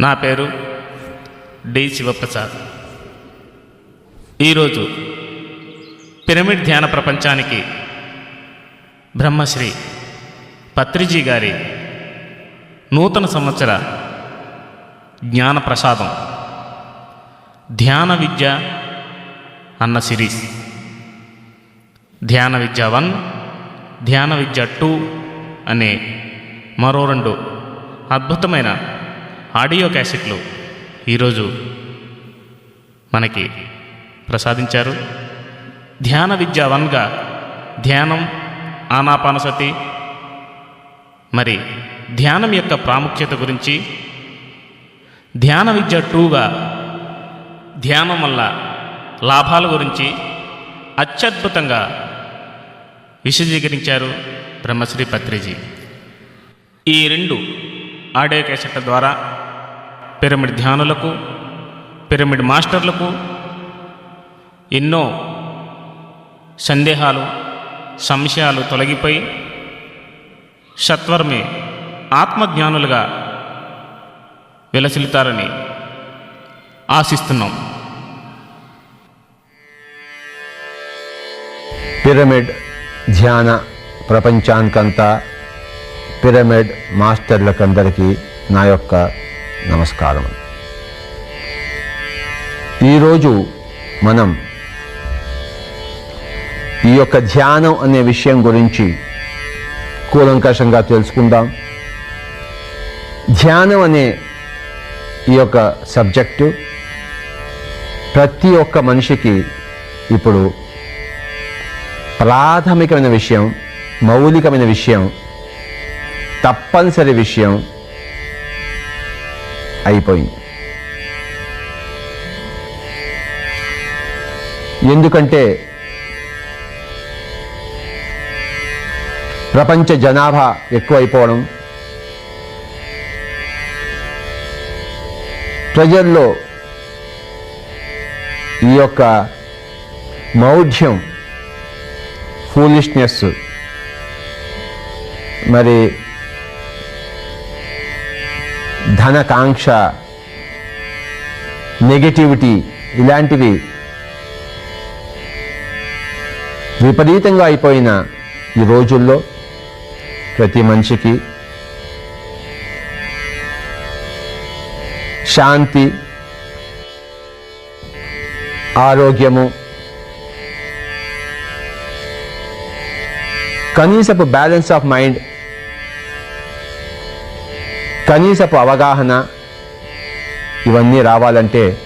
నా పేరు డి శివప్రసాద్. ఈరోజు పిరమిడ్ ధ్యాన ప్రపంచానికి బ్రహ్మశ్రీ పత్రిజీ గారి నూతన సంవత్సర జ్ఞాన ప్రసాదం ధ్యాన విద్య అన్న సిరీస్. ధ్యాన విద్య వన్ ధ్యాన విద్య టూ అనే మరో రెండు అద్భుతమైన ఆడియో క్యాసెట్లు ఈరోజు మనకి ప్రసాదించారు. ధ్యాన విద్య వన్గా ధ్యానం ఆనాపానసతి మరి ధ్యానం యొక్క ప్రాముఖ్యత గురించి ధ్యాన విద్య టూగా ధ్యానం వల్ల లాభాల గురించి అత్యద్భుతంగా విశదీకరించారు బ్రహ్మశ్రీ పత్రిజీ. ఈ రెండు ఆడియో క్యాసెట్ల ద్వారా పిరమిడ్ ధ్యానులకు పిరమిడ్ మాస్టర్లకు ఎన్నో సందేహాలు సంశయాలు తొలగిపోయి సత్వరమే ఆత్మజ్ఞానులుగా విలసిల్లుతారని ఆశిస్తున్నాం. పిరమిడ్ ధ్యాన ప్రపంచానికంతా పిరమిడ్ మాస్టర్లకందరికీ నా యొక్క నమస్కారం ఈరోజు మనం ఈ యొక్క ధ్యానం అనే విషయం గురించి కూలంకషంగా తెలుసుకుందాం. ధ్యానం అనే ఈ యొక్క సబ్జెక్టు ప్రతి ఒక్క మనిషికి ఇప్పుడు ప్రాథమికమైన విషయం మౌలికమైన విషయం తప్పనిసరి విషయం అయిపోయింది. ఎందుకంటే ప్రపంచ జనాభా ఎక్కువైపోవడం ప్రజల్లో ఈ యొక్క మౌఢ్యం ఫూలిష్నెస్ మరి ధనకాంక్ష నెగటివిటీ ఇలాంటివి విపరీతంగా అయిపోయిన ఈ రోజుల్లో ప్రతి మనిషికి శాంతి ఆరోగ్యము కనీసపు బ్యాలెన్స్ ఆఫ్ మైండ్ కనీసపు అవగాహన ఇవన్నీ రావాలంటే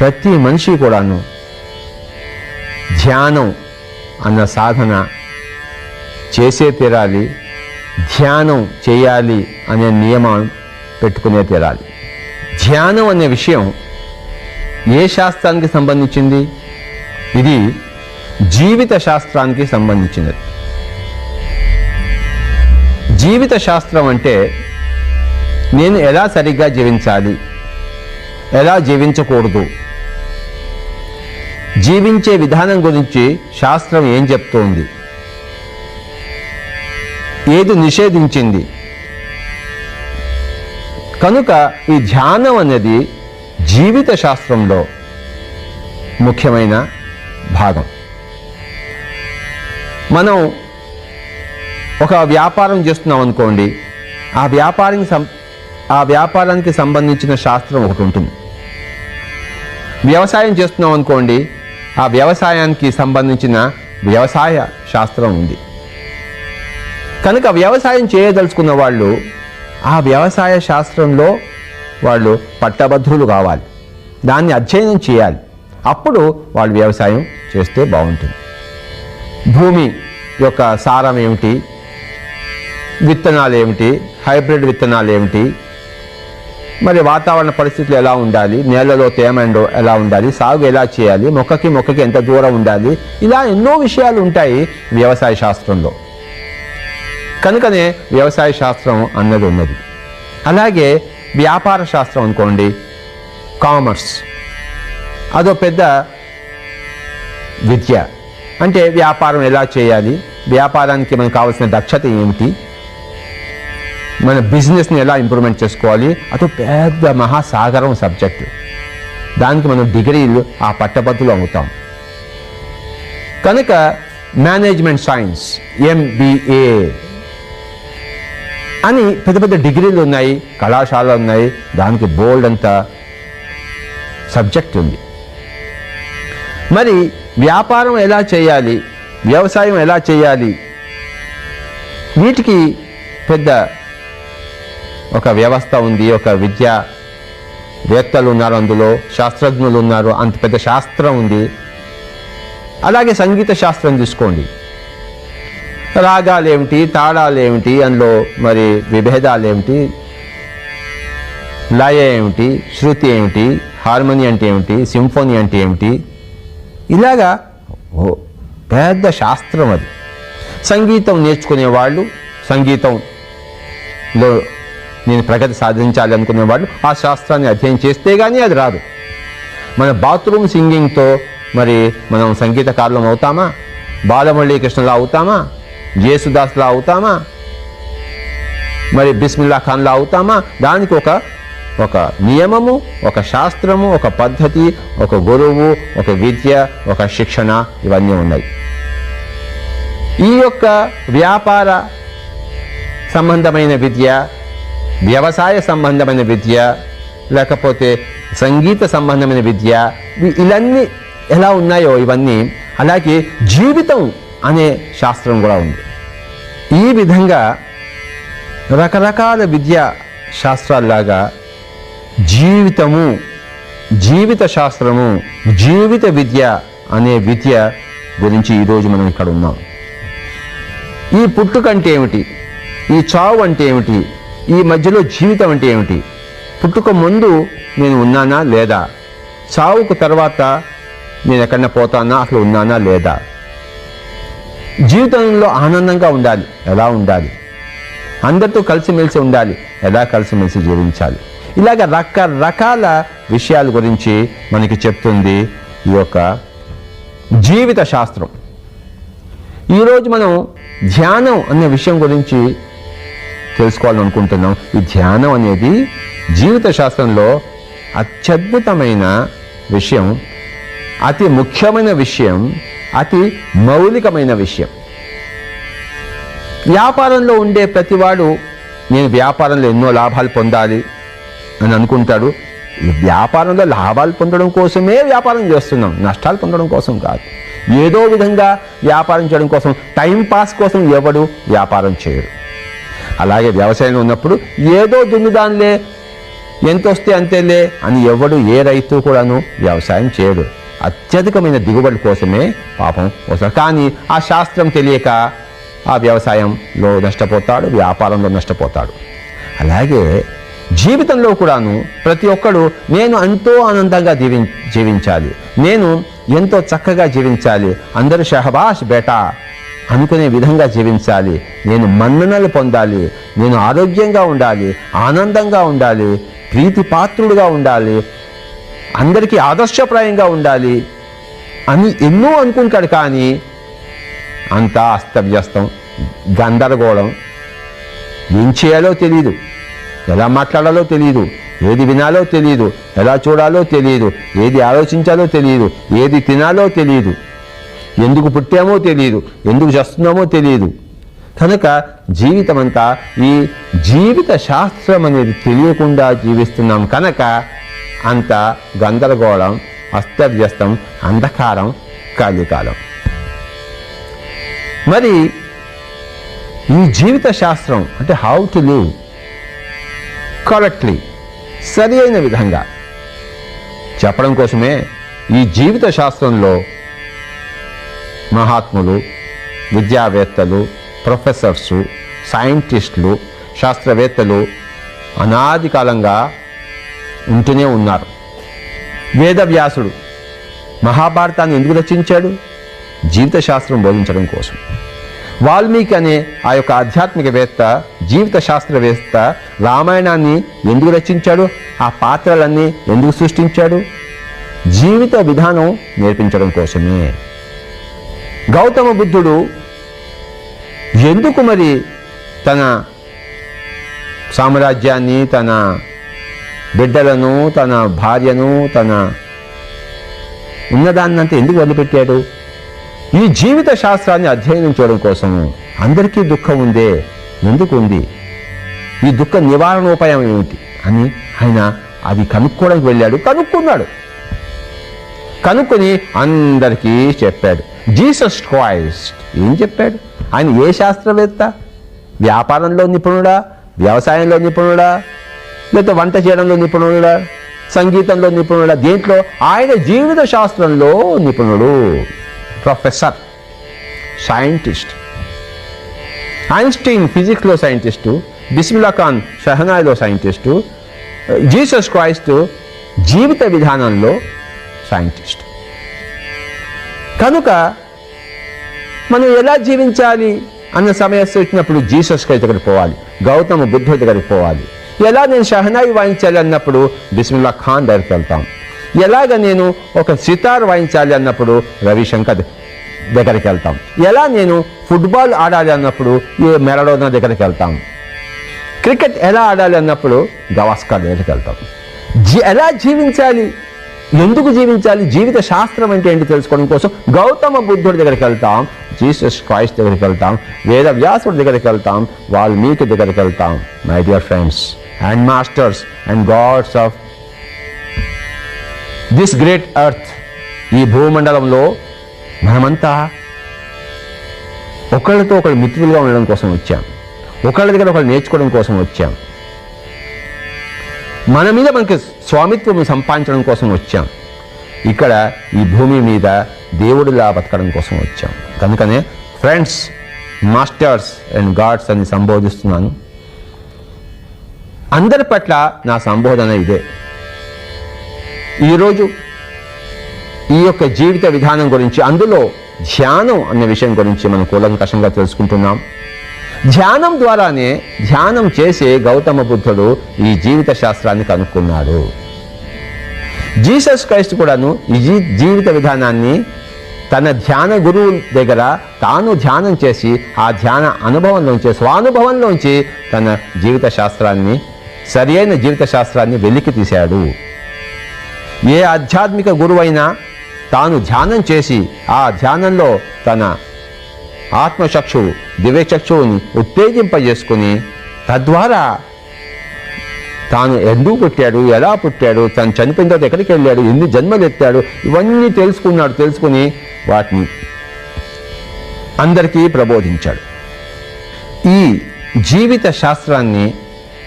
ప్రతి మనిషి కూడాను ధ్యానం అన్న సాధన చేసే తీరాలి ధ్యానం చేయాలి అనే నియమం పెట్టుకునే తీరాలి. ధ్యానం అనే విషయం ఏ శాస్త్రానికి సంబంధించింది? ఇది జీవిత శాస్త్రానికి సంబంధించినది. జీవిత శాస్త్రం అంటే నేను ఎలా సరిగ్గా జీవించాలి? ఎలా జీవించకూడదు? జీవించే విధానం గురించి శాస్త్రం ఏం చెప్తోంది? ఏది నిషేధించింది? కనుక ఈ ధ్యానం అనేది జీవిత శాస్త్రంలో ముఖ్యమైన భాగం. మనం ఒక వ్యాపారం చేస్తున్నాం అనుకోండి ఆ వ్యాపారం ఆ వ్యాపారానికి సంబంధించిన శాస్త్రం ఒకటి ఉంటుంది. వ్యవసాయం చేస్తున్నాం అనుకోండి ఆ వ్యవసాయానికి సంబంధించిన వ్యవసాయ శాస్త్రం ఉంది. కనుక వ్యవసాయం చేయదలుచుకున్న వాళ్ళు ఆ వ్యవసాయ శాస్త్రంలో వాళ్ళు పట్టభద్రులు కావాలి. దాన్ని అధ్యయనం చేయాలి. అప్పుడు వాళ్ళు వ్యవసాయం చేస్తే బాగుంటుంది. భూమి యొక్క సారం ఏమిటి? విత్తనాలు ఏమిటి? హైబ్రిడ్ విత్తనాలు ఏమిటి? మరి వాతావరణ పరిస్థితులు ఎలా ఉండాలి? నేలలో తేమండో ఎలా ఉండాలి? సాగు ఎలా చేయాలి? మొక్కకి మొక్కకి ఎంత దూరం ఉండాలి? ఇలా ఎన్నో విషయాలు ఉంటాయి వ్యవసాయ శాస్త్రంలో. కనుకనే వ్యవసాయ శాస్త్రం అన్నది ఉన్నది. అలాగే వ్యాపార శాస్త్రం అనుకోండి కామర్స్. అదో పెద్ద విద్య. అంటే వ్యాపారం ఎలా చేయాలి? వ్యాపారానికి మనకు కావాల్సిన దక్షత ఏమిటి? మన బిజినెస్ని ఎలా ఇంప్రూవ్మెంట్ చేసుకోవాలి? అదో పెద్ద మహాసాగరం సబ్జెక్టు. దానికి మనం డిగ్రీలు ఆ పట్టపత్తులు అమ్ముతాం. కనుక మేనేజ్మెంట్ సైన్స్ ఎంబీఏ అని పెద్ద పెద్ద డిగ్రీలు ఉన్నాయి కళాశాలలు ఉన్నాయి దానికి బోల్డ్ అంత సబ్జెక్ట్ ఉంది. మరి వ్యాపారం ఎలా చేయాలి? వ్యవసాయం ఎలా చేయాలి? వీటికి పెద్ద ఒక వ్యవస్థ ఉంది ఒక విద్య వేత్తలు ఉన్నారు అందులో శాస్త్రజ్ఞులు ఉన్నారు అంత పెద్ద శాస్త్రం ఉంది. అలాగే సంగీత శాస్త్రం తీసుకోండి రాగాలేమిటి ఏమిటి ఏమిటి అందులో మరి విభేదాలు ఏమిటి లయ ఏమిటి శృతి ఏమిటి హార్మోని అంటే ఏమిటి సింఫోనీ అంటే ఏమిటి ఇలాగా ఓ పెద్ద శాస్త్రం అది. సంగీతం నేర్చుకునే వాళ్ళు సంగీతంలో నేను ప్రగతి సాధించాలి అనుకునే వాళ్ళు ఆ శాస్త్రాన్ని అధ్యయనం చేస్తే కానీ అది రాదు. మన బాత్రూమ్ సింగింగ్తో మరి మనం సంగీతకారులం అవుతామా? బాలమురళీ కృష్ణలా అవుతామా? జేసుదాస్లా అవుతామా? మరి బిస్మిల్లా ఖాన్లా అవుతామా? దానికి ఒక ఒక నియమము ఒక శాస్త్రము ఒక పద్ధతి ఒక గురువు ఒక విద్య ఒక శిక్షణ ఇవన్నీ ఉన్నాయి. ఈ యొక్క వ్యాపార సంబంధమైన విద్య వ్యవసాయ సంబంధమైన విద్య లేకపోతే సంగీత సంబంధమైన విద్య ఇవన్నీ ఎలా ఉన్నాయో ఇవన్నీ అలాగే జీవితం అనే శాస్త్రం కూడా ఉంది. ఈ విధంగా రకరకాల విద్యా శాస్త్రాల్లాగా జీవితము జీవిత శాస్త్రము జీవిత విద్య అనే విద్య గురించి ఈరోజు మనం ఇక్కడ ఉన్నాం. ఈ పుట్టుకంటే ఏమిటి ఈ చావు అంటే ఏమిటి ఈ మధ్యలో జీవితం అంటే ఏమిటి? పుట్టుక ముందు నేను ఉన్నానా లేదా? చావుకు తర్వాత నేను ఎక్కడన్నా పోతానా? అసలు ఉన్నానా లేదా? జీవితంలో ఆనందంగా ఉండాలి. ఎలా ఉండాలి? అందరితో కలిసిమెలిసి ఉండాలి. ఎలా కలిసిమెలిసి జీవించాలి? ఇలాగ రకరకాల విషయాల గురించి మనకి చెప్తుంది ఈ యొక్క జీవిత శాస్త్రం ఈరోజు మనం ధ్యానం అనే విషయం గురించి తెలుసుకోవాలనుకుంటున్నాం. ఈ ధ్యానం అనేది జీవిత శాస్త్రంలో అత్యద్భుతమైన విషయం అతి ముఖ్యమైన విషయం అతి మౌలికమైన విషయం. వ్యాపారంలో ఉండే ప్రతివాడు నేను వ్యాపారంలో ఎన్నో లాభాలు పొందాలి అని అనుకుంటాడు. వ్యాపారంలో లాభాలు పొందడం కోసమే వ్యాపారం చేస్తున్నాం. నష్టాలు పొందడం కోసం కాదు. ఏదో విధంగా వ్యాపారం చేయడం కోసం టైం పాస్ కోసం ఎవడు వ్యాపారం చేయడు. అలాగే వ్యవసాయంలో ఉన్నప్పుడు ఏదో దున్నుదానిలే ఎంత వస్తే అంతేలే అని ఎవడు ఏ రైతు కూడాను వ్యవసాయం చేయడు. అత్యధికమైన దిగుబడి కోసమే పాపం వస్తారు కానీ ఆ శాస్త్రం తెలియక ఆ వ్యవసాయంలో నష్టపోతాడు వ్యాపారంలో నష్టపోతాడు. అలాగే జీవితంలో కూడాను ప్రతి ఒక్కడు నేను ఎంతో ఆనందంగా జీవి జీవించాలి నేను ఎంతో చక్కగా జీవించాలి అందరూ షహబాష్ బేటా అనుకునే విధంగా జీవించాలి. నేను మన్ననలు పొందాలి. నేను ఆరోగ్యంగా ఉండాలి. ఆనందంగా ఉండాలి. ప్రీతి పాత్రుడుగా ఉండాలి. అందరికీ ఆదర్శప్రాయంగా ఉండాలి అని ఎన్నో అనుకుంటాడు కానీ అంతా అస్తవ్యస్తం గందరగోళం ఏం చేయాలో తెలియదు ఎలా మాట్లాడాలో తెలియదు ఏది వినాలో తెలియదు ఎలా చూడాలో తెలియదు ఏది ఆలోచించాలో తెలియదు ఏది తినాలో తెలియదు ఎందుకు పుట్టామో తెలియదు ఎందుకు చేస్తున్నామో తెలియదు కనుక జీవితం అంతా ఈ జీవిత శాస్త్రం అనేది తెలియకుండా జీవిస్తున్నాం. కనుక అంత గందరగోళం అస్తవ్యస్తం అంధకారం కలికాలం మరి ఈ జీవిత శాస్త్రం అంటే హౌ టు లివ్ కరెక్ట్లీ సరి అయిన విధంగా చెప్పడం కోసమే ఈ జీవిత శాస్త్రంలో మహాత్ములు విద్యావేత్తలు ప్రొఫెసర్సు సైంటిస్టులు శాస్త్రవేత్తలు అనాది కాలంగా ఉంటూనే ఉన్నారు. వేదవ్యాసుడు మహాభారతాన్ని ఎందుకు రచించాడు? జీవిత శాస్త్రం బోధించడం కోసం. వాల్మీకి అనే ఆ యొక్క ఆధ్యాత్మికవేత్త జీవిత శాస్త్రవేత్త రామాయణాన్ని ఎందుకు రచించాడు? ఆ పాత్రలన్నీ ఎందుకు సృష్టించాడు? జీవిత విధానం నేర్పించడం కోసమే. గౌతమ బుద్ధుడు ఎందుకు మరి తన సామ్రాజ్యాన్ని తన బిడ్డలను తన భార్యను తన ఉన్నదాన్నంతా ఎందుకు వదిలిపెట్టాడు? ఈ జీవిత శాస్త్రాన్ని అధ్యయనం చేయడం కోసము అందరికీ దుఃఖం ఉందే ఎందుకు ఉంది? ఈ దుఃఖ నివారణోపాయం ఏమిటి? అని ఆయన అది కనుక్కోవడానికి వెళ్ళాడు కనుక్కున్నాడు. కనుక్కొని అందరికీ చెప్పాడు. జీసస్ క్రైస్ట్ ఏం చెప్పాడు? ఆయన ఏ శాస్త్రవేత్త? వ్యాపారంలో నిపుణుడా? వ్యవసాయంలో నిపుణుడా? లేకపోతే వంట చేయడంలో నిపుణుడా? సంగీతంలో నిపుణుడా? దేంట్లో? ఆయన జీవిత శాస్త్రంలో నిపుణుడు. ప్రొఫెసర్. సైంటిస్ట్. ఐన్స్టీన్ ఫిజిక్స్లో సైంటిస్టు బిస్మిల్లా ఖాన్ షహనాయిలో సైంటిస్టు జీసస్ క్రైస్ట్ జీవిత విధానంలో సైంటిస్ట్. కనుక మనం ఎలా జీవించాలి అన్న సమస్య వచ్చినప్పుడు జీసస్ దగ్గరికి పోవాలి. గౌతమ బుద్ధుడి దగ్గరికి పోవాలి. ఎలా నేను షహనాయి వాయించాలి అన్నప్పుడు బిస్మిల్లా ఖాన్ దగ్గరికి వెళ్తాం. ఎలాగ నేను ఒక సితార్ వాయించాలి అన్నప్పుడు రవిశంకర్ దగ్గరికి వెళ్తాం. ఎలా నేను ఫుట్బాల్ ఆడాలి అన్నప్పుడు ఏ మెరడోనా దగ్గరికి వెళ్తాం. క్రికెట్ ఎలా ఆడాలి అన్నప్పుడు గవాస్కర్ దగ్గరికి వెళ్తాం. జీ- ఎలా జీవించాలి? ఎందుకు జీవించాలి? జీవిత శాస్త్రం అంటే ఏంటి తెలుసుకోవడం కోసం గౌతమ బుద్ధుడి దగ్గరికి వెళ్తాం జీసస్ క్రైస్ట్ దగ్గరికి వెళ్తాం వేద వ్యాసుడి దగ్గరికి వెళ్తాం వాల్మీకి దగ్గరికి వెళ్తాం. My dear friends and masters and gods of this great earth ఈ భూమండలంలో మనమంతా ఒకళ్ళతో ఒకళ్ళు మిత్రులుగా ఉండడం కోసం వచ్చాం. ఒకళ్ళ దగ్గర ఒకళ్ళు నేర్చుకోవడం కోసం వచ్చాం. మన మీద మనకి స్వామిత్వం సంపాదించడం కోసం వచ్చాం. ఇక్కడ ఈ భూమి మీద దేవుడిలా బతకడం కోసం వచ్చాం. కనుకనే ఫ్రెండ్స్ మాస్టర్స్ అండ్ గాడ్స్ అని సంబోధిస్తున్నాను. అందరి పట్ల నా సంబోధన ఇదే. ఈరోజు ఈ యొక్క జీవిత విధానం గురించి అందులో ధ్యానం అనే విషయం గురించి మనం కూలంకషంగా తెలుసుకుంటున్నాం. ధ్యానం ద్వారానే ధ్యానం చేసే గౌతమ బుద్ధుడు ఈ జీవిత శాస్త్రాన్ని కనుక్కున్నాడు జీసస్ క్రైస్ట్ కూడాను ఈ జీవిత విధానాన్ని తన ధ్యాన గురువు దగ్గర తాను ధ్యానం చేసి ఆ ధ్యాన అనుభవంలోంచి స్వానుభవంలోంచి తన జీవిత శాస్త్రాన్ని సరియైన జీవిత శాస్త్రాన్ని వెలికి తీశాడు. ఏ ఆధ్యాత్మిక గురువైనా తాను ధ్యానం చేసి ఆ ధ్యానంలో తన ఆత్మచక్షువు దివ్యచక్షువుని ఉత్తేజింపజేసుకుని తద్వారా తాను ఎందుకు పుట్టాడు ఎలా పుట్టాడు తను చనిపోయిన తర్వాత ఎక్కడికి వెళ్ళాడు ఎన్ని జన్మలు ఎత్తాడు ఇవన్నీ తెలుసుకున్నాడు తెలుసుకుని వాటిని అందరికీ ప్రబోధించాడు. ఈ జీవిత శాస్త్రాన్ని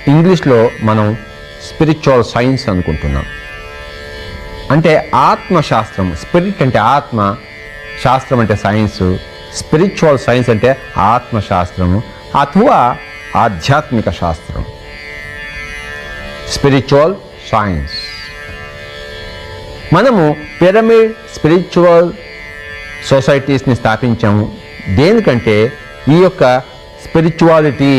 ఇంగ్లీష్లో మనం స్పిరిచువల్ సైన్స్ అనుకుంటున్నాం. అంటే ఆత్మశాస్త్రం స్పిరిట్ అంటే ఆత్మ శాస్త్రం అంటే సైన్స్ స్పిరిచువల్ సైన్స్ అంటే ఆత్మశాస్త్రము అథవా ఆధ్యాత్మిక శాస్త్రం స్పిరిచువల్ సైన్స్. మనము పిరమిడ్ స్పిరిచువల్ సొసైటీస్ని స్థాపించాము. దేనికంటే ఈ యొక్క స్పిరిచువాలిటీ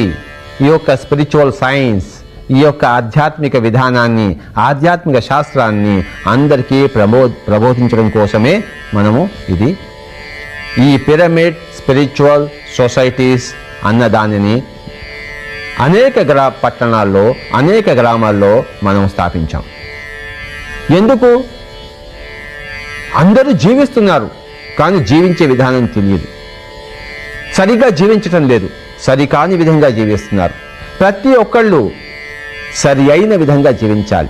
ఈ యొక్క స్పిరిచువల్ సైన్స్ ఈ యొక్క ఆధ్యాత్మిక విధానాన్ని ఆధ్యాత్మిక శాస్త్రాన్ని అందరికీ ప్రబో ప్రబోధించడం కోసమే మనము ఇది ఈ పిరమిడ్ స్పిరిచువల్ సొసైటీస్ అన్న దానిని అనేక గ్రా పట్టణాల్లో అనేక గ్రామాల్లో మనం స్థాపించాం. ఎందుకు? అందరూ జీవిస్తున్నారు కానీ జీవించే విధానం తెలియదు. సరిగా జీవించటం లేదు సరికాని విధంగా జీవిస్తున్నారు. ప్రతి ఒక్కళ్ళు సరి అయిన విధంగా జీవించాలి.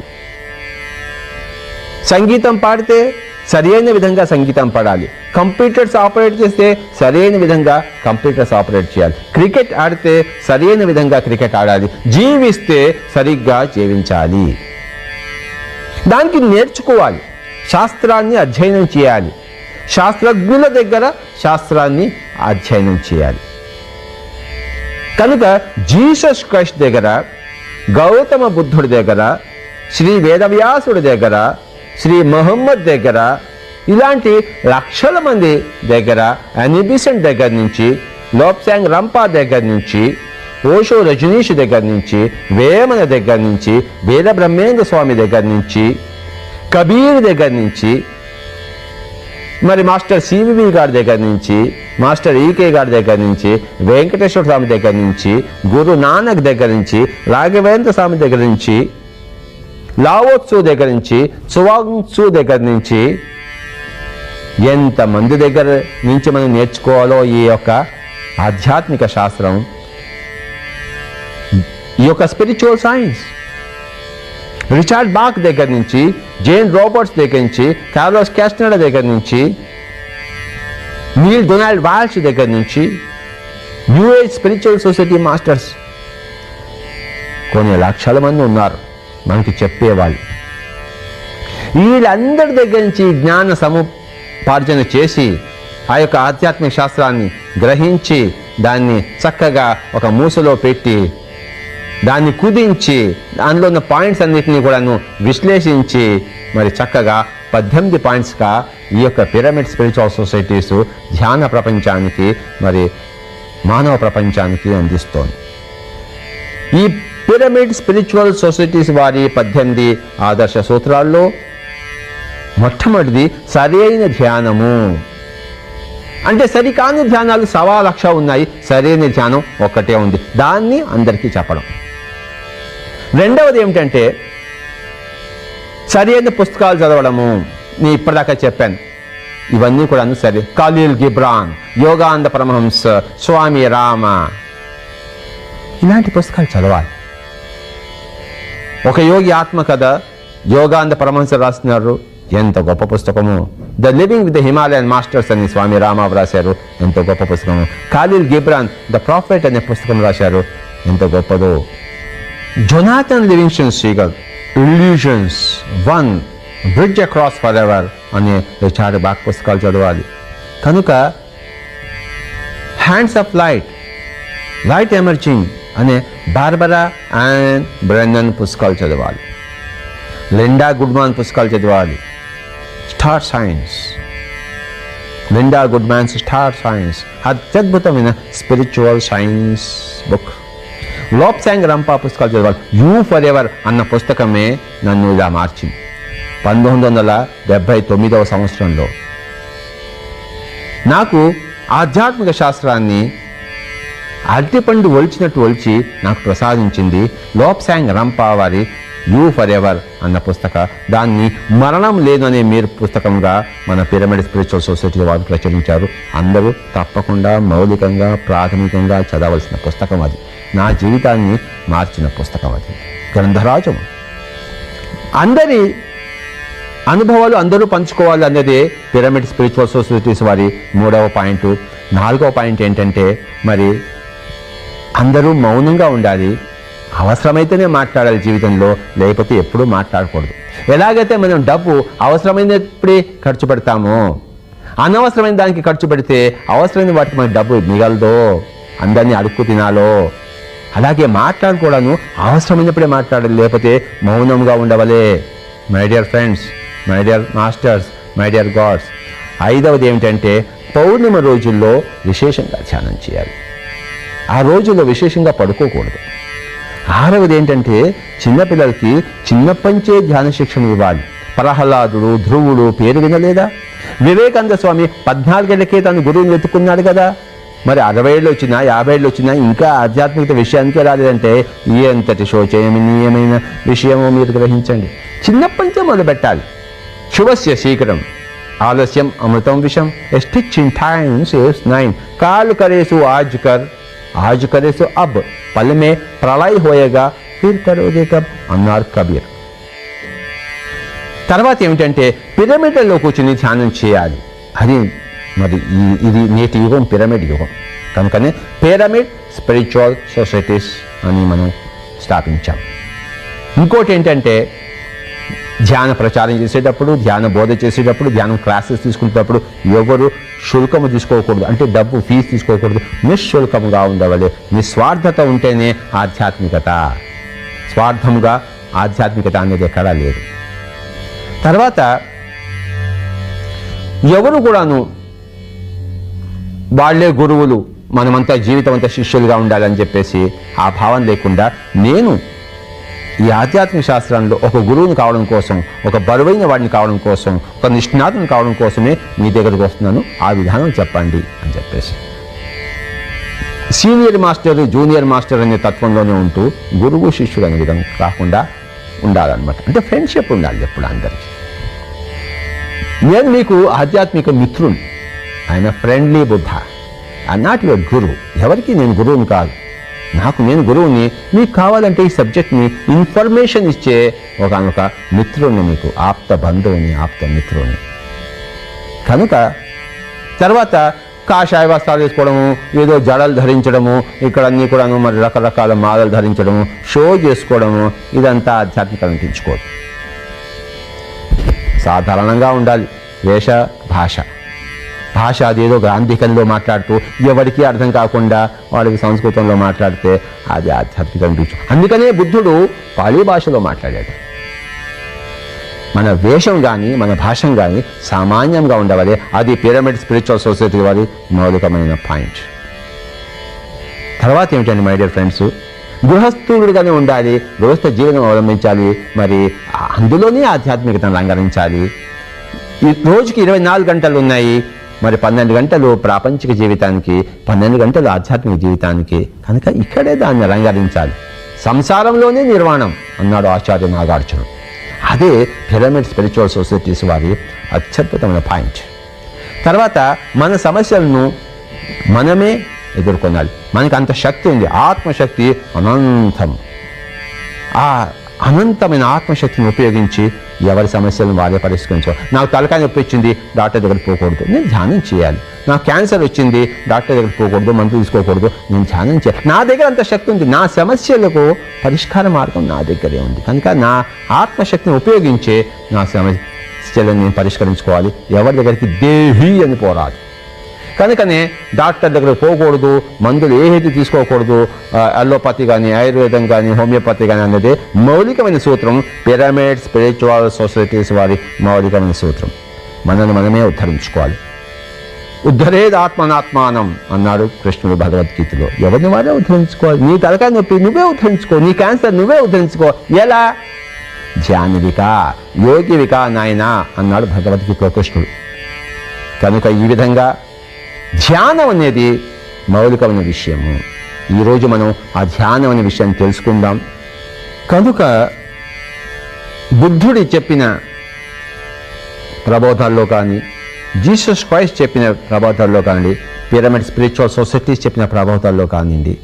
సంగీతం పాడితే సరి అయిన విధంగా సంగీతం పాడాలి. కంప్యూటర్స్ ఆపరేట్ చేస్తే సరైన విధంగా కంప్యూటర్స్ ఆపరేట్ చేయాలి. క్రికెట్ ఆడితే సరైన విధంగా క్రికెట్ ఆడాలి. జీవిస్తే సరిగ్గా జీవించాలి. దానికి నేర్చుకోవాలి. శాస్త్రాన్ని అధ్యయనం చేయాలి. శాస్త్రజ్ఞుల దగ్గర శాస్త్రాన్ని అధ్యయనం చేయాలి. కనుక జీసస్ క్రైస్ట్ దగ్గర గౌతమ బుద్ధుడి దగ్గర శ్రీ వేదవ్యాసుడి దగ్గర శ్రీ మొహమ్మద్ దగ్గర ఇలాంటి లక్షల మంది దగ్గర అనిబిసెంట్ దగ్గర నుంచి లోప్సాంగ్ రంపా దగ్గర నుంచి ఓషో రజనీష్ దగ్గర నుంచి వేమన దగ్గర నుంచి వేద బ్రహ్మేంద్ర స్వామి దగ్గర నుంచి కబీర్ దగ్గర నుంచి మరి మాస్టర్ సివివి గారి దగ్గర నుంచి మాస్టర్ ఈకే గారి దగ్గర నుంచి వెంకటేశ్వర స్వామి దగ్గర నుంచి గురు నానక్ దగ్గర నుంచి రాఘవేంద్ర స్వామి దగ్గర నుంచి లావోత్సు దగ్గర నుంచి చువాంగ్సు దగ్గర నుంచి ఎంతమంది దగ్గర నుంచి మనం నేర్చుకోవాలో ఈ యొక్క ఆధ్యాత్మిక శాస్త్రం? ఈ యొక్క స్పిరిచువల్ సైన్స్ రిచార్డ్ బాక్ దగ్గర నుంచి జేన్ రాబర్ట్స్ దగ్గర నుంచి కార్లోస్ క్యాస్టనడా దగ్గర నుంచి నీల్ డొనాల్డ్ వాల్ష్ దగ్గర నుంచి new age spiritual society masters. కొన్ని లక్షల మంది ఉన్నారు. మనకి చెప్పేవాళ్ళు. వీళ్ళందరి దగ్గర నుంచి జ్ఞాన సముపార్జన చేసి ఆ యొక్క ఆధ్యాత్మిక శాస్త్రాన్ని గ్రహించి దాన్ని చక్కగా ఒక మూసలో పెట్టి దాన్ని కుదించి దానిలో ఉన్న పాయింట్స్ అన్నింటినీ కూడాను విశ్లేషించి మరి చక్కగా పద్దెనిమిది పాయింట్స్గా ఈ యొక్క పిరమిడ్ స్పిరిచువల్ సొసైటీస్ ధ్యాన ప్రపంచానికి మరి మానవ ప్రపంచానికి అందిస్తోంది. ఈ పిరమిడ్ స్పిరిచువల్ సొసైటీస్ వారి పద్దెనిమిది ఆదర్శ సూత్రాల్లో మొట్టమొదటిది సరైన ధ్యానము. అంటే సరికాని ధ్యానాలు సవా లక్ష ఉన్నాయి సరైన ధ్యానం ఒక్కటే ఉంది. దాన్ని అందరికీ చెప్పడం. రెండవది ఏమిటంటే సరైన పుస్తకాలు చదవడము. నేను ఇప్పటిదాకా చెప్పాను. ఇవన్నీ కూడా సరే. ఖలీల్ గిబ్రాన్ యోగానంద పరమహంస స్వామి రామ. ఇలాంటి పుస్తకాలు చదవాలి. ఒక యోగి ఆత్మకథ యోగాంధ పరమహంస రాస్తున్నారు. ఎంత గొప్ప పుస్తకము. The living with the Himalayan masters అని స్వామి రామ రాశారు. ఎంత గొప్ప పుస్తకము. ఖలీల్ గిబ్రాన్ ద ప్రాఫిట్ అనే పుస్తకం రాశారు. ఎంత గొప్పదో. Jonathan Livingston Seagull Illusions one bridge across forever అనే చాలా బాగా పుస్తకాలు చదవాలి. కనుక hands of light light emerging అనే బార్బరా అండ్ బ్రెండన్ పుస్తకాలు చదవాలి లిండా గుడ్మాన్ పుస్తకాలు చదవాలి star science Linda Goodman's star science అత్యద్భుతమైన spiritual science book Lobsang Rampa పుస్తకాలు చదవాలి యూ ఫర్ ఎవర్ అన్న పుస్తకమే నన్ను ఇలా మార్చింది. పంతొమ్మిది వందల డెబ్భై తొమ్మిదవ సంవత్సరంలో. నాకు ఆధ్యాత్మిక శాస్త్రాన్ని అరటిపండు ఒలిచినట్టు ఒలిచి నాకు ప్రసాదించింది. లోప్సాంగ్ రంపా వారి యూ ఫర్ ఎవర్ అన్న పుస్తక. దాన్ని మరణం లేదు అనే మీరు పుస్తకంగా మన పిరమిడ్ స్పిరిచువల్ సొసైటీ వారు ప్రచురించారు. అందరూ తప్పకుండా మౌలికంగా ప్రాథమికంగా చదవలసిన పుస్తకం అది. నా జీవితాన్ని మార్చిన పుస్తకం అది. గ్రంథరాజము అందరి అనుభవాలు అందరూ పంచుకోవాలి అన్నదే పిరమిడ్ స్పిరిచువల్ సొసైటీస్ వారి మూడవ పాయింట్. నాలుగవ పాయింట్ ఏంటంటే మరి అందరూ మౌనంగా ఉండాలి. అవసరమైతేనే మాట్లాడాలి జీవితంలో లేకపోతే ఎప్పుడూ మాట్లాడకూడదు. ఎలాగైతే మనం డబ్బు అవసరమైనప్పుడే ఖర్చు పెడతామో అనవసరమైన దానికి ఖర్చు పెడితే అవసరమైన వాటికి మన డబ్బు మిగలదో అందరినీ అడుక్కు తినాలో. అలాగే మాట్లాడుకోవడాను అవసరమైనప్పుడే మాట్లాడాలి లేకపోతే మౌనంగా ఉండవలే. My dear friends my dear masters my dear gods ఐదవది ఏమిటంటే పౌర్ణిమ రోజుల్లో విశేషంగా ధ్యానం చేయాలి. ఆ రోజుల్లో విశేషంగా పడుకోకూడదు. ఆరవది ఏంటంటే చిన్నపిల్లలకి చిన్నప్పంచే ధ్యాన శిక్షణ ఇవ్వాలి. ప్రహ్లాదుడు ధ్రువుడు పేరు వినలేదా? వివేకానంద స్వామి పద్నాలుగేళ్ళకే తన గురువుని వెతుక్కున్నాడు కదా. మరి అరవై ఏళ్ళు వచ్చినా యాభై ఏళ్ళు వచ్చినా ఇంకా ఆధ్యాత్మికత విషయానికే రాలేదంటే ఎంతటి శోచనీయమైన విషయమో మీరు గ్రహించండి. చిన్నప్పటికే మొదలు పెట్టాలి శుభస్య శీఘ్రం. ఆలస్యం అమృతం విషం. A stitch in time saves nine కాలు కరేసు ఆజ్ కర్. आज करे सो अब पल में प्रलय होएगा फिर करोगे कब అన్నారు కబీర్ తర్వాత ఏమిటంటే పిరమిడ్లలో కూర్చుని ధ్యానం చేయాలి అది మరి ఈ- ఇది నేటి యుగం పిరమిడ్ యుగం కనుకనే పిరమిడ్ స్పిరిచువల్ సొసైటీస్ అని మనం స్థాపించాం ఇంకోటి ఏంటంటే ధ్యాన ప్రచారం చేసేటప్పుడు ధ్యాన బోధ చేసేటప్పుడు ధ్యానం క్లాసెస్ తీసుకునేటప్పుడు ఎవరు శుల్కము తీసుకోకూడదు. అంటే డబ్బు ఫీజు తీసుకోకూడదు. నిశ్శుల్కముగా ఉండవాలి. నిస్వార్థత ఉంటేనే ఆధ్యాత్మికత. స్వార్థముగా ఆధ్యాత్మికత అనేది ఎక్కడా లేదు. తర్వాత ఎవరు కూడాను వాళ్ళే గురువులు మనమంతా జీవితం అంతా శిష్యులుగా ఉండాలని చెప్పేసి ఆ భావం లేకుండా నేను ఈ ఆధ్యాత్మిక శాస్త్రంలో ఒక గురువుని కావడం కోసం ఒక బరువైన వాడిని కావడం కోసం ఒక నిష్ణాతుని కావడం కోసమే మీ దగ్గరకు వస్తున్నాను. ఆ విధానం చెప్పండి అని చెప్పేసి. సీనియర్ మాస్టర్ జూనియర్ మాస్టర్ అనే తత్వంలోనే ఉంటూ గురువు శిష్యుడు అనే విధంగా కాకుండా ఉండాలన్నమాట. అంటే ఫ్రెండ్షిప్ ఉండాలి ఎప్పుడు అందరికీ. నేను మీకు ఆధ్యాత్మిక మిత్రుని ఆయన friendly Buddha. I not your గురువు. ఎవరికి నేను గురువుని కాదు. నాకు నేను గురువుని మీకు కావాలంటే ఈ సబ్జెక్ట్ని ఇన్ఫర్మేషన్ ఇచ్చే ఒకనొక మిత్రుని మీకు ఆప్త బంధువుని ఆప్త మిత్రుని కనుక తర్వాత కాషాయ వస్త్రాలు వేసుకోవడము ఏదో జడలు ధరించడము ఇక్కడన్నీ కూడాను మరి రకరకాల మాలలు ధరించడము షో చేసుకోవడము ఇదంతా ఆధ్యాత్మిక అనిపించుకోదు. సాధారణంగా ఉండాలి వేష భాష. భాష అదేదో గాంధీకంలో మాట్లాడుతూ ఎవరికి అర్థం కాకుండా వాళ్ళకి సంస్కృతంలో మాట్లాడితే అది ఆధ్యాత్మిక అనిపించు అందుకనే బుద్ధుడు పాళీ భాషలో మాట్లాడాడు. మన వేషం కానీ మన భాషం కానీ సామాన్యంగా ఉండవాలి. అది పిరమిడ్ స్పిరిచువల్ సొసైటీ వారి మౌలికమైన పాయింట్. తర్వాత ఏమిటండి మై డియర్ ఫ్రెండ్స్? గృహస్థుడుగానే ఉండాలి గృహస్థ జీవనం అవలంబించాలి మరి అందులోనే ఆధ్యాత్మికతను రంగరించాలి ఈ రోజుకి ఇరవై నాలుగు గంటలు ఉన్నాయి. మరి పన్నెండు గంటలు ప్రాపంచిక జీవితానికి పన్నెండు గంటలు ఆధ్యాత్మిక జీవితానికి. కనుక ఇక్కడే దాన్ని అలంకరించాలి. సంసారంలోనే నిర్వాణం అన్నాడు ఆచార్య నాగార్జున. అదే పిరమిడ్ స్పిరిచువల్ సొసైటీస్ వారి అత్యద్భుతమైన పాయింట్. తర్వాత మన సమస్యలను మనమే ఎదుర్కొనాలి. మనకి అంత శక్తి ఉంది. ఆత్మశక్తి అనంతం. ఆ అనంతమైన ఆత్మశక్తిని ఉపయోగించి ఎవరి సమస్యలను వారే పరిష్కరించు. నాకు తలకాయ నొప్పి వచ్చింది డాక్టర్ దగ్గర పోకూడదు. నేను ధ్యానం చేయాలి. నాకు క్యాన్సర్ వచ్చింది డాక్టర్ దగ్గర పోకూడదు మందులు తీసుకోకూడదు. నేను ధ్యానం చేయాలి. నా దగ్గర అంత శక్తి ఉంది. నా సమస్యలకు పరిష్కార మార్గం నా దగ్గరే ఉంది. కనుక నా ఆత్మశక్తిని ఉపయోగించే నా సమస్యలను నేను పరిష్కరించుకోవాలి. ఎవరి దగ్గరికి దేహి అని పోరాదు. కనుకనే డాక్టర్ దగ్గర పోకూడదు మందులు ఏది తీసుకోకూడదు అల్లోపతి కానీ ఆయుర్వేదం కానీ హోమియోపతి కానీ అనేది మౌలికమైన సూత్రం పిరమిడ్ స్పిరిచువల్ సొసైటీస్ వారి మౌలికమైన సూత్రం. మనల్ని మనమే ఉద్ధరించుకోవాలి. ఉద్ధరేది ఆత్మనాత్మానం అన్నాడు కృష్ణుడు భగవద్గీతలో. ఎవరిని వారే ఉద్ధరించుకోవాలి? నీ తలకాయ నొప్పి నువ్వే ఉద్ధరించుకో నీ క్యాన్సర్ నువ్వే ఉద్ధరించుకో. ఎలా? ధ్యానివిక యోగివిక నాయనా అన్నాడు భగవద్గీతలో కృష్ణుడు. కనుక ఈ విధంగా ధ్యానం అనేది మౌలికమైన విషయము. ఈరోజు మనం ఆ ధ్యానం అనే విషయాన్ని తెలుసుకుందాం. కనుక బుద్ధుడి చెప్పిన ప్రబోధాల్లో కానీ జీసస్ క్రైస్ట్ చెప్పిన ప్రబోధాల్లో కానివ్వండి పిరమిడ్ స్పిరిచువల్ సొసైటీస్ చెప్పిన ప్రబోధాల్లో కానివ్వండి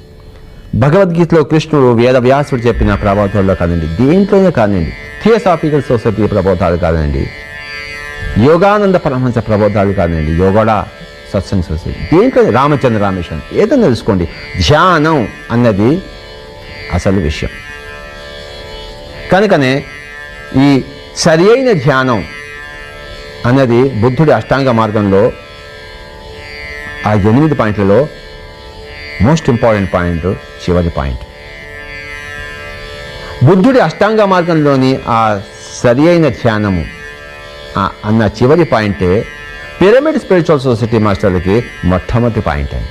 భగవద్గీతలో కృష్ణుడు వేద వ్యాసుడు చెప్పిన ప్రబోధాల్లో కానివ్వండి దేంట్లోనే కానివ్వండి థియోసాఫికల్ సొసైటీ ప్రబోధాలు కానివ్వండి యోగానంద పరమహంస ప్రబోధాలు కానివ్వండి యోగడా సత్సంగ్ సొసైటీ దేంట్లో రామచంద్ర రామేశ్వరం. ఏదో తెలుసుకోండి. ధ్యానం అన్నది అసలు విషయం. కనుకనే ఈ సరి అయిన ధ్యానం అన్నది బుద్ధుడి అష్టాంగ మార్గంలో ఆ ఎనిమిది పాయింట్లలో మోస్ట్ ఇంపార్టెంట్ పాయింట్ చివరి పాయింట్. బుద్ధుడి అష్టాంగ మార్గంలోని ఆ సరి అయిన ధ్యానము అన్న చివరి పాయింటే పిరమిడ్ స్పిరిచువల్ సొసైటీ మాస్టర్లకి మొట్టమొదటి పాయింట్ అండి.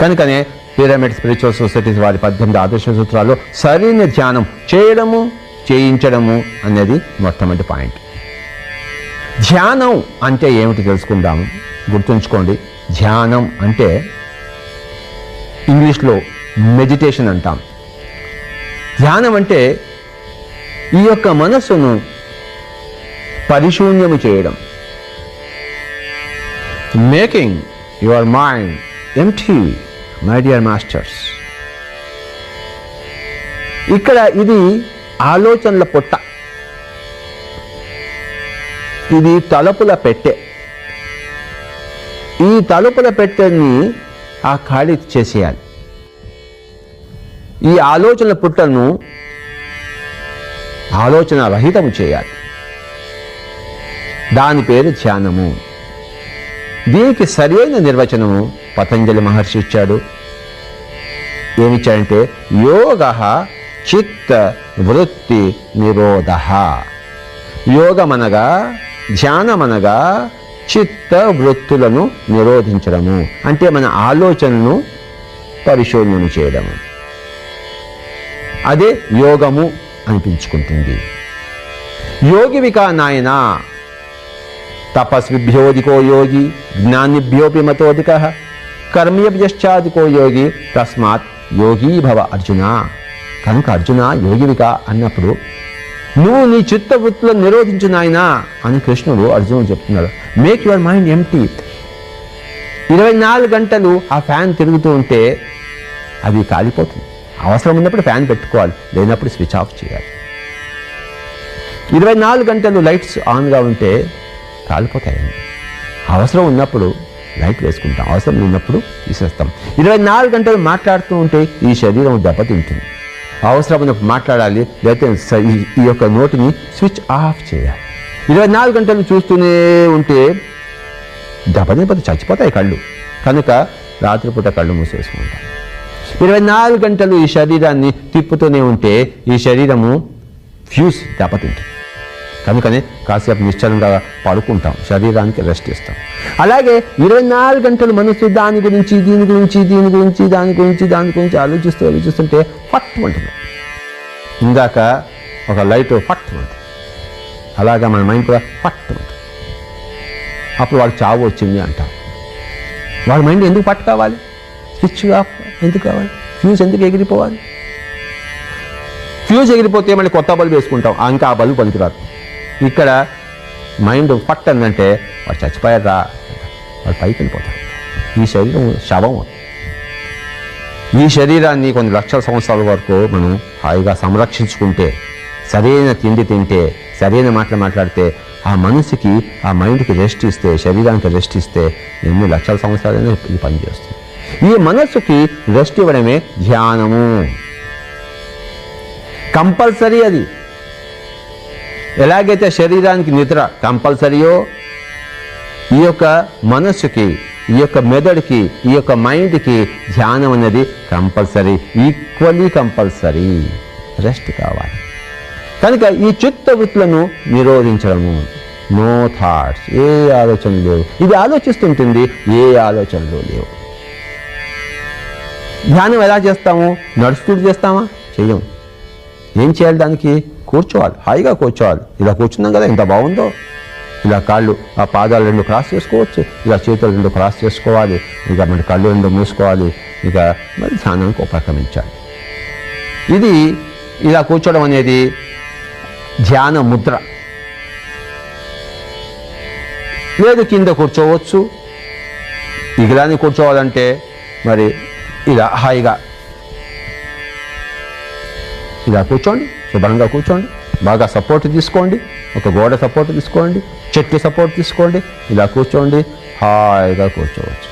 కనుకనే పిరమిడ్ స్పిరిచువల్ సొసైటీస్ వారి పద్దెనిమిది ఆదర్శ సూత్రాలు సరైన ధ్యానం చేయడము చేయించడము అనేది మొట్టమొదటి పాయింట్. ధ్యానం అంటే ఏమిటి తెలుసుకుందాము గుర్తుంచుకోండి. ధ్యానం అంటే ఇంగ్లీష్లో మెడిటేషన్ అంటాం. ధ్యానం అంటే ఈ యొక్క మనస్సును పరిశూన్యము చేయడం. Making your mind empty my dear masters ఇక్కడ ఇది ఆలోచనల పొట్ట. ఇది తలుపుల పెట్టె. ఈ తలుపుల పెట్టెని ఆ ఖాళీ చేసేయాలి. ఈ ఆలోచనల పుట్టను ఆలోచన రహితము చేయాలి. దాని పేరు ధ్యానము. దీనికి సరైన నిర్వచనము పతంజలి మహర్షి ఇచ్చాడు. ఏమిచ్చాడంటే యోగ చిత్త వృత్తి నిరోధ. యోగమనగా ధ్యానమనగా చిత్త వృత్తులను నిరోధించడము. అంటే మన ఆలోచనను పరిశోధన చేయడము. అదే యోగము అనిపించుకుంటుంది. యోగివికా నాయనా తపస్విభ్యోధికో యోగి జ్ఞానిభ్యోపి మతోధిక కర్మభ్యశ్చాధికో యోగి తస్మాత్ యోగీ భవ అర్జున. కనుక అర్జున యోగివిక అన్నప్పుడు నువ్వు నీ చిత్తవృత్తులను నిరోధించు నాయనా అని కృష్ణుడు అర్జునుడు చెప్తున్నాడు. మేక్ యువర్ మైండ్ ఎంటీ ఇరవై నాలుగు గంటలు ఆ ఫ్యాన్ తిరుగుతూ ఉంటే అది కాలిపోతుంది. అవసరం ఉన్నప్పుడు ఫ్యాన్ పెట్టుకోవాలి. లేనప్పుడు స్విచ్ ఆఫ్ చేయాలి. ఇరవై నాలుగు గంటలు లైట్స్ ఆన్గా ఉంటే కాలిపోతాయండి అవసరం ఉన్నప్పుడు లైట్ వేసుకుంటాం అవసరం ఉన్నప్పుడు తీసేస్తాం. ఇరవై నాలుగు గంటలు మాట్లాడుతూ ఉంటే ఈ శరీరం దెబ్బతింటుంది. అవసరం ఉన్నప్పుడు మాట్లాడాలి లేకపోతే ఈ- యొక్క నోటిని స్విచ్ ఆఫ్ చేయాలి. ఇరవై నాలుగు గంటలు చూస్తూనే ఉంటే దెబ్బతిపోతే చచ్చిపోతాయి కళ్ళు. కనుక రాత్రిపూట కళ్ళు మూసేసుకుంటాం. ఇరవై నాలుగు గంటలు ఈ శరీరాన్ని తిప్పుతూనే ఉంటే ఈ శరీరము ఫ్యూస్ దెబ్బతింటుంది. కనుకనే కాసేపు నిశ్చలంగా పడుకుంటాం. శరీరానికి రెస్ట్ ఇస్తాం. అలాగే ఇరవై నాలుగు గంటలు మనసు దాని గురించి దీని గురించి దీని గురించి దాని గురించి దాని గురించి ఆలోచిస్తూ ఆలోచిస్తుంటే ఫట్ ఉంటుంది. ఇందాక ఒక లైట్ ఫట్ ఉంటుంది అలాగా మన మైండ్ కూడా ఫట్ ఉంటుంది. అప్పుడు వాడు చావు వచ్చింది అంటాం. వాడి మైండ్ ఎందుకు పట్టు కావాలి? స్విచ్ ఆఫ్ ఎందుకు కావాలి? ఫ్యూజ్ ఎందుకు ఎగిరిపోవాలి? ఫ్యూజ్ ఎగిరిపోతే మళ్ళీ కొత్త బల్బు వేసుకుంటాం. ఇంకా ఆ బల్బు పనికిరాదు. ఇక్కడ మైండ్ పట్ అందంటే వాడు చచ్చిపోయారా రా వాడు పైకి వెళ్ళిపోతాడు. ఈ శరీరం శవం ఈ శరీరాన్ని కొన్ని లక్షల సంవత్సరాల వరకు మనం హాయిగా సంరక్షించుకుంటే సరైన తిండి తింటే సరైన మాటలు మాట్లాడితే ఆ మనసుకి ఆ మైండ్కి రెస్ట్ ఇస్తే శరీరానికి రెస్ట్ ఇస్తే ఎన్ని లక్షల సంవత్సరాలైనా ఈ పని చేస్తుంది. ఈ మనస్సుకి రెస్ట్ ఇవ్వడమే ధ్యానము. కంపల్సరీ అది. ఎలాగైతే శరీరానికి నిద్ర కంపల్సరీయో ఈ యొక్క మనస్సుకి ఈ యొక్క మెదడుకి ఈ యొక్క మైండ్కి ధ్యానం అనేది కంపల్సరీ ఈక్వల్లీ కంపల్సరీ. రెస్ట్ కావాలి. కనుక ఈ చిత్త వృత్తులను నిరోధించడము. నో థాట్స్ ఏ ఆలోచనలు లేవు. ఇది ఆలోచిస్తుంటుంది ఏ ఆలోచనలు లేవు. ధ్యానం ఎలా చేస్తాము? నడుస్తూ చేస్తామా? చెయ్యం ఏం చేయాలి దానికి? కూర్చోవాలి. హాయిగా కూర్చోవాలి. ఇలా కూర్చున్నాం కదా ఎంత బాగుందో? ఇలా కాళ్ళు ఆ పాదాలు రెండు క్రాస్ చేసుకోవచ్చు. ఇలా చేతులు రెండు క్రాస్ చేసుకోవాలి. ఇక మన కళ్ళు రెండు మూసుకోవాలి. ఇక మరి ధ్యానానికి ఉపక్రమించాలి. ఇది ఇలా కూర్చోవడం అనేది ధ్యాన ముద్ర. లేదు కింద కూర్చోవచ్చు. ఇగిలాని కూర్చోవాలంటే మరి ఇలా హాయిగా ఇలా కూర్చోండి శుభ్రంగా కూర్చోండి బాగా సపోర్ట్ తీసుకోండి ఒక గోడ సపోర్ట్ తీసుకోండి చెట్టు సపోర్ట్ తీసుకోండి ఇలా కూర్చోండి హాయిగా కూర్చోవచ్చు.